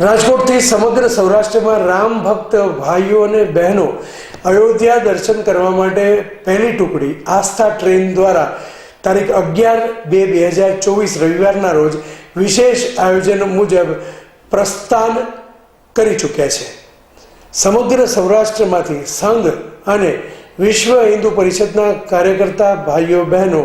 રાજકોટથી સમગ્ર સૌરાષ્ટ્રમાં રામ ભક્ત ભાઈઓ અને બહેનો અયોધ્યા દર્શન કરવા માટે પહેલી ટુકડી આસ્થા ટ્રેન દ્વારા તારીખ અગિયાર બે બે હજાર ચોવીસ રવિવારના રોજ વિશેષ આયોજન મુજબ પ્રસ્થાન કરી ચૂક્યા છે. સમગ્ર સૌરાષ્ટ્રમાંથી સંઘ અને વિશ્વ હિન્દુ પરિષદના કાર્યકર્તા ભાઈઓ બહેનો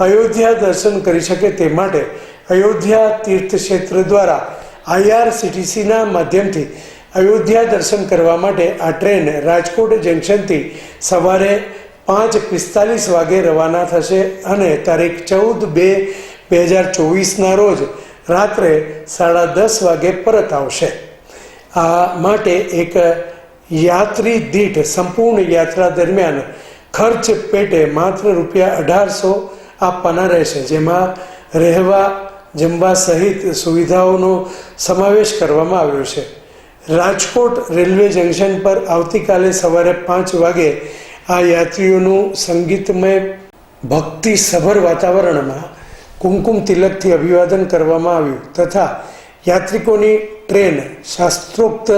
અયોધ્યા દર્શન કરી શકે તે માટે અયોધ્યા તીર્થ ક્ષેત્ર દ્વારા આઈઆરસીટીસીના માધ્યમથી અયોધ્યા દર્શન કરવા માટે આ ટ્રેન રાજકોટ જંકશનથી સવારે પાંચ પિસ્તાલીસ વાગે રવાના થશે અને તારીખ ચૌદ બે બે હજાર ચોવીસના રોજ રાત્રે સાડા દસ વાગે પરત આવશે. આ માટે એક યાત્રી દીઠ સંપૂર્ણ યાત્રા દરમિયાન ખર્ચ પેટે માત્ર રૂપિયા અઢારસો આપવાના રહેશે, જેમાં રહેવા જમવા સહિત સુવિધાઓનો સમાવેશ કરવામાં આવ્યો છે. રાજકોટ રેલવે જંકશન પર આવતીકાલે સવારે પાંચ વાગે આ યાત્રીઓનું સંગીતમય, ભક્તિસભર વાતાવરણમાં કુમકુમ તિલકથી અભિવાદન કરવામાં આવ્યું તથા યાત્રિકોની ટ્રેન શાસ્ત્રોક્ત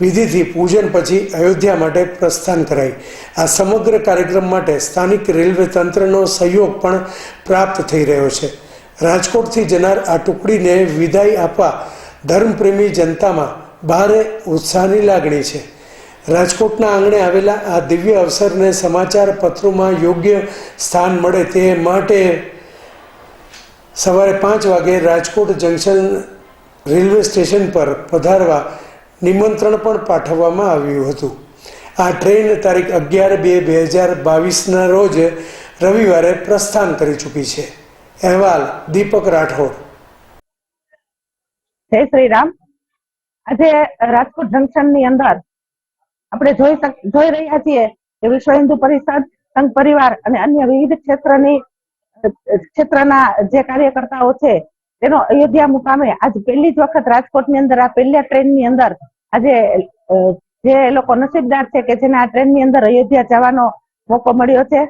વિધિથી પૂજન પછી અયોધ્યા માટે પ્રસ્થાન કરાઈ. આ સમગ્ર કાર્યક્રમ માટે સ્થાનિક રેલવે તંત્રનો સહયોગ પણ પ્રાપ્ત થઈ રહ્યો છે. રાજકોટથી જનાર આ ટુકડીને વિદાય આપવા ધર્મપ્રેમી જનતામાં ભારે ઉત્સાહની લાગણી છે. રાજકોટના આંગણે આવેલા આ દિવ્ય અવસરને સમાચાર પત્રોમાં યોગ્ય સ્થાન મળે તે માટે સવારે પાંચ વાગે રાજકોટ જંકશન રેલવે સ્ટેશન પર પધારવા નિમંત્રણ પણ પાઠવવામાં આવ્યું હતું. આ ટ્રેન તારીખ અગિયાર બે બે હજાર બાવીસના રોજ રવિવારે પ્રસ્થાન કરી ચૂકી છે. અહેવાલ, દીપક રાઠોડ. જય શ્રી રામ આજે રાજકોટ જંકશનની અંદર આપણે જોઈ જોઈ રહ્યા છીએ કે વિશ્વ હિન્દુ પરિષદ, સંઘ પરિવાર અને અન્ય વિવિધ ક્ષેત્રની, ક્ષેત્રના જે કાર્યકર્તાઓ છે, તેનો અયોધ્યા મુકામે આજ પહેલી જ વખત રાજકોટની અંદર, આ પહેલા ટ્રેનની અંદર આજે જે લોકો નસીબદાર છે કે જેને આ ટ્રેનની અંદર અયોધ્યા જવાનો મોકો મળ્યો છે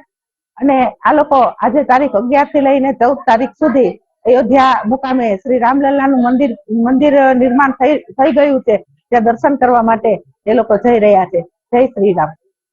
અને આ લોકો આજે તારીખ અગિયારથી લઈને ચૌદ તારીખ સુધી અયોધ્યા મુકામે શ્રી રામલલ્લાનું મંદિર મંદિર નિર્માણ થઈ થઈ ગયું છે. ત્યાં દર્શન કરવા માટે એ લોકો જઈ રહ્યા છે. જય શ્રી રામ.